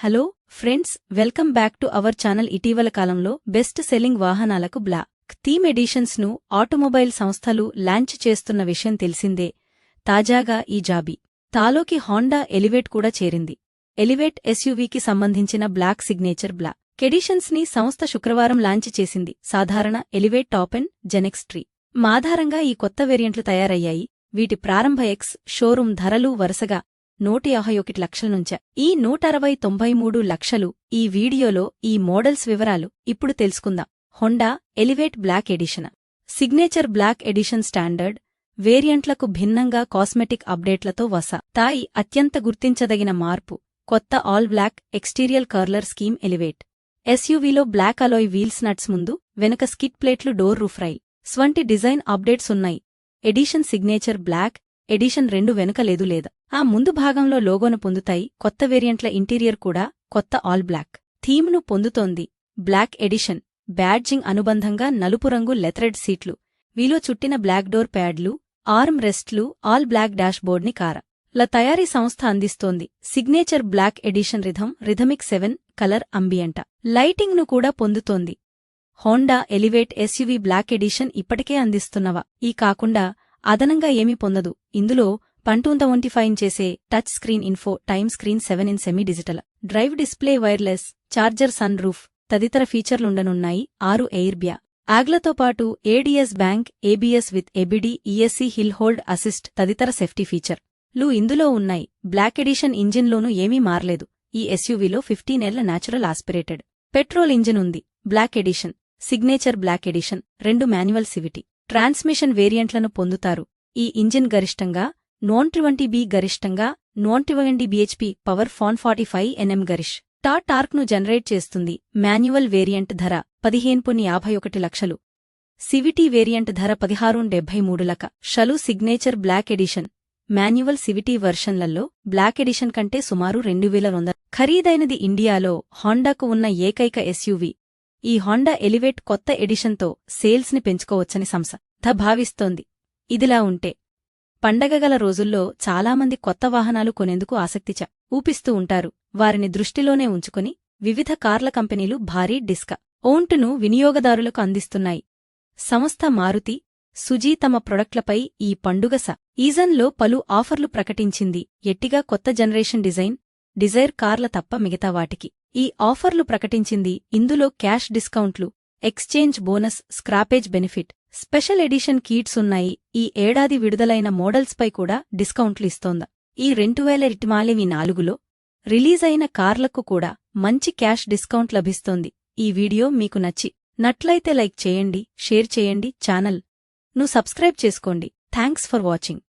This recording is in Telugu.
Hello friends welcome back to our channel ఇటీవల కాలంలో బెస్ట్ సెల్లింగ్ వాహనాలకు బ్లాక్ థీమ్ ఎడిషన్స్ను ఆటోమొబైల్ సంస్థలు లాంచ్ చేస్తున్న విషయం తెలిసిందే. తాజాగా ఈ జాబీ. తాలోకి హాండా ఎలివేట్ కూడా చేరింది. ఎలివేట్ ఎస్యూవీకి సంబంధించిన బ్లాక్ సిగ్నేచర్ బ్లాక్ కెడిషన్స్ని సంస్థ శుక్రవారం లాంచ్ చేసింది. సాధారణ ఎలివేట్ టాప్ అండ్ జెనెక్స్ ట్రీ మాధారంగా ఈ కొత్త వేరియంట్లు తయారయ్యాయి. వీటి ప్రారంభ ఎక్స్ షోరూం ధరలు వరుసగా నూట యాభై ఒకటి లక్షల నుంచ. ఈ నూట అరవై తొంభై మూడు లక్షలు ఈ వీడియోలో ఈ మోడల్స్ వివరాలు ఇప్పుడు తెలుసుకుందాం. Honda elevate black edition. Signature black edition standard వేరియంట్లకు భిన్నంగా కాస్మెటిక్ అప్డేట్లతో వస. తాయి అత్యంత గుర్తించదగిన మార్పు కొత్త all black exterior colour scheme elevate. ఎస్యూవీలో black alloy wheels nuts ముందు వెనుక స్కిట్ ప్లేట్లు డోర్ రూఫ్రై స్వంటి డిజైన్ అప్డేట్స్ ఉన్నాయి. ఎడిషన్ సిగ్నేచర్ బ్లాక్ ఎడిషన్ రెండు వెనుక లేదు లేదా. ఆ ముందు భాగంలో లోగోను పొందుతాయి. కొత్త వేరియంట్ల ఇంటీరియర్ కూడా కొత్త ఆల్ బ్లాక్. థీమ్ను పొందుతోంది. Black edition. బ్యాడ్జింగ్ అనుబంధంగా నలుపు రంగు లెథరెడ్ సీట్లు. వీలో చుట్టిన బ్లాక్ డోర్ ప్యాడ్లు ఆర్మ్ రెస్ట్లు ఆల్ బ్లాక్ డాష్బోర్డ్ని కార. ల తయారీ సంస్థ అందిస్తోంది. Signature black edition rhythm rhythmic seven colour ambient. లైటింగ్ను కూడా పొందుతోంది. Honda elevate SUV black edition ఇప్పటికే అందిస్తున్నవా. ఈ కాకుండా అదనంగా ఏమీ పొందదు. ఇందులో పంటూంత ఒంటిఫైన్ చేసే touch screen infotainment screen seven inch semi digital. Drive display wireless charger sun roof తదితర ఫీచర్లుండనున్నాయి ఆరు ఎయిర్ బ్యా ఆగ్లతో పాటు ADAS bank ABS with EBD ESC hill hold assist తదితర సేఫ్టీ ఫీచర్లు ఇందులో ఉన్నాయి. బ్లాక్ ఎడిషన్ ఇంజిన్లోనూ ఏమీ మారలేదు. ఈ ఎస్యూవీలో ఫిఫ్టీనేళ్ళ న్యాచురల్ ఆస్పిరేటెడ్. పెట్రోల్ ఇంజిన్ ఉంది. Black edition. Signature black edition. రెండు మాన్యువల్ సివిటీ. ట్రాన్స్మిషన్ వేరియంట్లను పొందుతారు. ఈ ఇంజిన్ గరిష్టంగా నోన్ ట్వంటీ బి గరిష్టంగా one twenty BHP power one forty five NM గరిష్. టా టార్క్ను జనరేట్ చేస్తుంది. మాన్యువల్ వేరియంట్ ధర పదిహేను యాభై ఒకటి లక్షలు. సివిటీ వేరియంట్ ధర పదిహారు డెబ్బై మూడు లక షలు signature black edition. Manual CVT వెర్షన్లలో black edition కంటే సుమారు రెండు వేల వంద ఖరీదైనది ఇండియాలో హాండాకు ఉన్న ఏకైక ఎస్యూవీ. ఈ హోండా ఎలివేట్ కొత్త ఎడిషన్తో సేల్స్ని పెంచుకోవచ్చని సంస్థ భావిస్తోంది. ఇదిలా ఉంటే పండగగల రోజుల్లో చాలామంది కొత్త వాహనాలు కొనేందుకు ఆసక్తి చ ఊపిస్తూ ఉంటారు. వారిని దృష్టిలోనే ఉంచుకుని వివిధ కార్ల కంపెనీలు భారీ డిస్క ఓంటును వినియోగదారులకు అందిస్తున్నాయి. సంస్థ మారుతి సుజీ తమ ప్రొడక్ట్లపై ఈ పండుగ స ఈజన్లో పలు ఆఫర్లు ప్రకటించింది. ఎట్టిగా కొత్త జనరేషన్ డిజైన్ డిజైర్ కార్ల తప్ప మిగతా వాటికి. ఈ ఆఫర్లు ప్రకటించింది ఇందులో క్యాష్ డిస్కౌంట్లు exchange bonus scrappage benefit. Special edition kits ఉన్నాయి. ఈ ఏడాది విడుదలైన మోడల్స్పై కూడా డిస్కౌంట్లు ఇస్తోంద. ఈ రెండువేల ఇటిమాలివి నాలుగులో రిలీజైన కార్లకు కూడా మంచి క్యాష్ డిస్కౌంట్ లభిస్తోంది. ఈ వీడియో మీకు నచ్చి నట్లయితే లైక్ చేయండి షేర్ చేయండి ఛానల్ను సబ్స్క్రైబ్ చేసుకోండి. Thanks for watching.